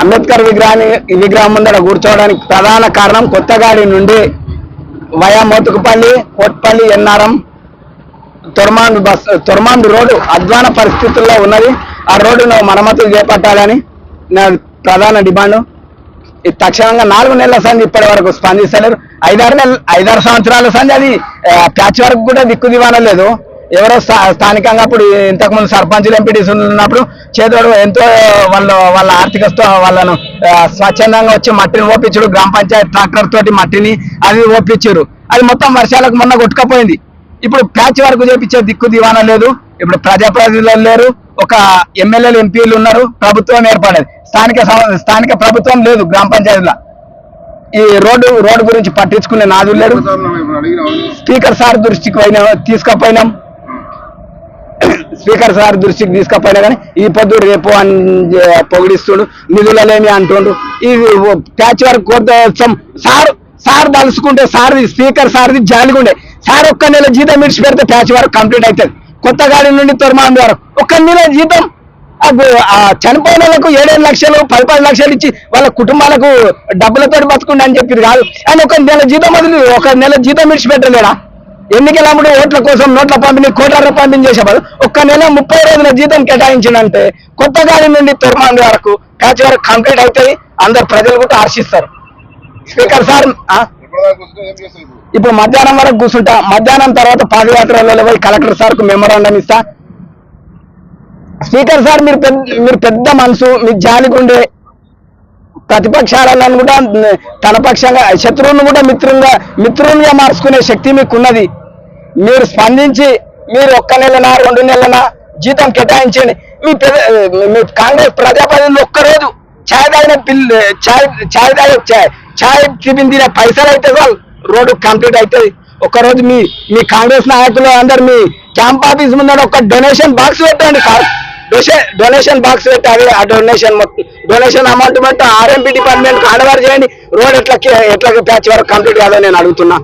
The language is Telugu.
అంబేద్కర్ విగ్రహాన్ని విగ్రహం ముందర కూర్చోవడానికి ప్రధాన కారణం కొత్తగాడి నుండి via Mothukupalli Kotpalli NRM Toramandu bus Toramandu road అధ్వాన పరిస్థితుల్లో ఉన్నది. ఆ రోడ్డును మరమ్మతులు చేపట్టాలని నా ప్రధాన డిమాండ్. ఈ తక్షణంగా నాలుగు నెలల సంధి ఇప్పటి వరకు స్పందిస్తలేరు. ఐదారు నెలలు ఐదారు సంవత్సరాల సంధి అది ప్యాచ్ వరకు కూడా దిక్కు దివానం లేదు. ఎవరో స్థా- స్థానికంగా అప్పుడు ఇంతకుముందు సర్పంచులు ఎంపీటీస్ ఉన్నప్పుడు చేదోడు ఎంతో వాళ్ళు వాళ్ళ ఆర్థిక వాళ్ళను స్వచ్ఛందంగా వచ్చి మట్టిని ఓపించారు గ్రామ పంచాయతీ ట్రాక్టర్ తోటి మట్టిని అది ఓపించారు. అది మొత్తం వర్షాలకు మొన్న కొట్టుకపోయింది. ఇప్పుడు ప్యాచ్ వరకు చేపించే దిక్కు దివానా లేదు. ఇప్పుడు ప్రజాప్రతినిధులు లేరు. ఒక ఎమ్మెల్యేలు ఎంపీలు ఉన్నారు. ప్రభుత్వం ఏర్పడేది స్థానిక స్థానిక ప్రభుత్వం లేదు గ్రామ పంచాయతీలో. ఈ రోడ్డు రోడ్డు గురించి పట్టించుకునే నాదులు లేరు? స్పీకర్ సార్ దృష్టికి పోయినా తీసుకపోయినాం. స్పీకర్ సార్ దృష్టికి తీసుకపోయినా కానీ ఈ పొద్దు రేపు అని పొగిడిస్తుడు. నిధులలేమి అంటుండు. ఈ ప్యాచ్ వర్క్ కోసం సార్ సార్ తలుసుకుంటే సార్ది స్పీకర్ సార్ది జాలిగుండే సార్ ఒక్క నెల జీతం ఇడిచి పెడితే ప్యాచ్ వర్క్ కంప్లీట్ అవుతుంది కొత్త గాడి నుండి తొరమాంది వరకు ఒక్క నెల జీతం. ఆ చనిపోయిన వాళ్ళకు ఏడేడు లక్షలు పది పది లక్షలు ఇచ్చి వాళ్ళ కుటుంబాలకు డబ్బులతో బతుకుండి అని చెప్పి కాదు. ఆయన ఒక నెల జీతం వదిలి ఒక నెల జీతం విడిచిపెట్టలేడా ఎన్నికల అమ్ముడు ఓట్ల కోసం నోట్ల పంపిణీ కోట్ల పంపిణీ చేసేవారు. ఒక్క నెల ముప్పై రోజుల జీతం కేటాయించిందంటే కొత్తగాడి నుండి తొరమాంది వరకు ప్యాచ్ వరకు కంప్లీట్ అవుతాయి. అందరు ప్రజలు కూడా హర్షిస్తారు స్పీకర్ సార్ ఇప్పుడు? మధ్యాహ్నం వరకు కూర్చుంటా. మధ్యాహ్నం తర్వాత పాదయాత్రలో పోయి కలెక్టర్ సార్కు మెమోరాండం ఇస్తా. స్పీకర్ సార్ మీరు పెద్ద మీరు పెద్ద మనసు మీ జాలిగుండే ప్రతిపక్షాలను కూడా తన పక్షంగా శత్రువును కూడా మిత్రులుగా మిత్రులుగా మార్చుకునే శక్తి మీకున్నది. మీరు స్పందించి మీరు ఒక్క నెలన రెండు నెలనా జీతం కేటాయించండి. మీ పెద- మీ కాంగ్రెస్ ప్రజాప్రతినిధులు ఒక్కరోజు ఛాయ్ తాగిన పిల్ ఛాయ్ ఛాయ్ తాగే ఛాయ్ ఛాయ్ టిఫిన్ తినే పైసలు అయితే సార్ రోడ్డు కంప్లీట్ అవుతుంది. ఒకరోజు మీ మీ కాంగ్రెస్ నాయకులు అందరు మీ క్యాంప్ ఆఫీస్ ముందర ఒక డొనేషన్ బాక్స్ పెట్టండి సార్. డొనేషన్ బాక్స్ పెట్టి అదే ఆ డొనేషన్ మొత్తం డొనేషన్ అమౌంట్ మొత్తం ఆర్ఎంపీ డిపార్ట్మెంట్ ఆడవారు చేయండి. రోడ్ ఎట్లా ఎట్లా ప్యాచ్ వరకు కంప్లీట్ కాదో నేను అడుగుతున్నా.